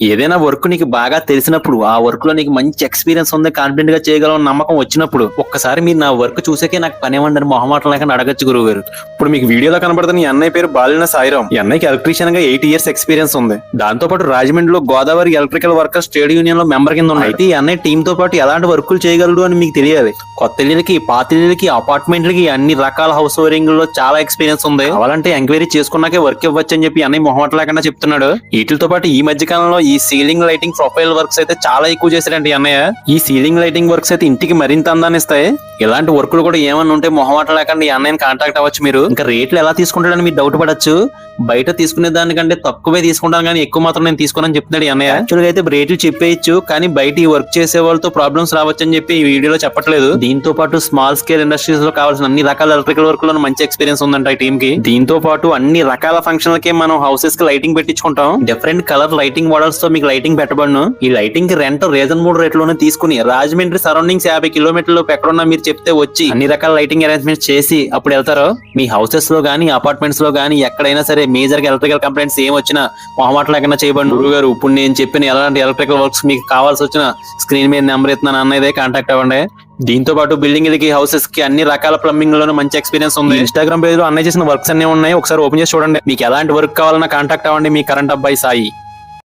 ఏదైనా వర్క్ నీకు బాగా తెలిసినప్పుడు ఆ వర్క్లో నీకు మంచి ఎక్స్పీరియన్స్ ఉంది కాన్ఫిడెంట్గా చేయగలం నమ్మకం వచ్చినప్పుడు ఒక్కసారి మీరు నా వర్క్ చూసాకే నాకు పని ఇవ్వండి మొహమాటం లేకుండా అడగచ్చు గురువు గారు ఇప్పుడు మీకు వీడియోలో కనబడుతున్న ఈ అన్నయ్య పేరు బాలిన సాయిరామ్ ఈ అన్నయ్యకి ఎలక్ట్రీషియన్గా ఎయిట్ ఇయర్స్ ఎక్స్పీరియన్స్ ఉంది. దాంతో పాటు రాజమండ్రిలో గోదావరి ఎలక్ట్రికల్ వర్కర్స్ ట్రేడ్ యూనియన్లో మెంబర్ కింద ఉన్నాయి. అయితే ఈ అన్నయ్య టీమ్తో పాటు ఎలాంటి వర్కులు చేయగలడు అని మీకు తెలియాలి. కొత్త ఇళ్ళకి పాత ఇళ్ళకి అపార్ట్మెంట్లకి అన్ని రకాల హౌస్ వరింగ్లో చాలా ఎక్స్పీరియన్స్ ఉంది. కావాలంటే ఎంక్వైరీ చేసుకున్నాకే వర్క్ ఇవ్వచ్చు అని చెప్పి అన్నయ్య మొహమాట లేకుండా చెప్తున్నాడు. వీటితో పాటు ఈ మధ్య కాలంలో ఈ సీలింగ్ లైటింగ్ ప్రొఫైల్ వర్క్స్ అయితే చాలా ఎక్కువ చేశారండి ఈ అన్నయ్య. ఈ సీలింగ్ లైటింగ్ వర్క్స్ అయితే ఇంటికి మరింత అందాన్ని ఇస్తాయి. ఇలాంటి వర్కులు కూడా ఏమన్నా ఉంటే మొహమాట లేకుండా ఈ అన్నయ్యని కాంటాక్ట్ అవ్వచ్చు మీరు. ఇంకా రేట్లు ఎలా తీసుకుంటాడని మీరు డౌట్ పడచ్చు. బయట తీసుకునే దానికంటే తక్కువే తీసుకుంటాను కానీ ఎక్కువ మాత్రం నేను తీసుకోనని చెప్తున్నాడు ఈ అన్నయ్య. యాక్చువల్గా అయితే రేట్లు చెప్పేయచ్చు కానీ బయట ఈ వర్క్ చేసే వాళ్ళతో ప్రాబ్లమ్స్ రావచ్చు అని చెప్పి ఈ వీడియోలో చెప్పట్లేదు. దీంతో పాటు స్మాల్ స్కేల్ ఇండస్ట్రీస్లో కావాల్సిన అన్ని రకాల ఎలక్ట్రికల్ వర్క్లో మంచి ఎక్స్పీరియన్స్ ఉందంట ఈ టీమ్కి దీంతో పాటు అన్ని రకాల ఫంక్షన్లకి మనం హౌసెస్కి లైటింగ్ పెట్టించుకుంటాం. డిఫరెంట్ కలర్ లైటింగ్ మోడల్స్తో మీకు లైటింగ్ పెట్టబడును. ఈ లైటింగ్కి రెంట్ రీజన్ మూడు రేట్లోనే తీసుకుని రాజమండ్రి సరౌండింగ్స్ యాభై కిలోమీటర్లు ఎక్కడున్నా మీరు చెప్తే వచ్చి అన్ని రకాల లైటింగ్ అరేంజ్మెంట్స్ చేసి అప్పుడు వెళ్తారు? మీ హౌసెస్లో గానీ అపార్ట్మెంట్స్లో గానీ ఎక్కడైనా సరే మేజర్గా ఎలక్ట్రికల్ కంప్లైంట్స్ ఏం వచ్చినా మొహమాటలు లేకుండా చేయబడి గురువు గారు ఇప్పుడు నేను చెప్పిన ఎలాంటి ఎలక్ట్రికల్ వర్క్స్ మీకు కావాల్సి వచ్చిన స్క్రీన్ మీద నెంబర్ ఇస్తున్నాను అన్నదే కాంటాక్ట్ అవ్వండి. దీంతో పాటు బిల్డింగ్కి హౌసెస్కి అన్ని రకాల ప్లంబింగ్ లోనూ మంచి ఎక్స్పీరియన్స్ ఉంది. ఇన్స్టాగ్రామ్ పేజ్లో అన్నయ్య చేసిన వర్క్స్ అన్ని ఉన్నాయి. ఒకసారి ఓపెన్ చేసి చూడండి. మీకు ఎలాంటి వర్క్ కావాలన్నా కాంటాక్ట్ అవ్వండి మీ కరెంట్ అబ్బాయి సాయి.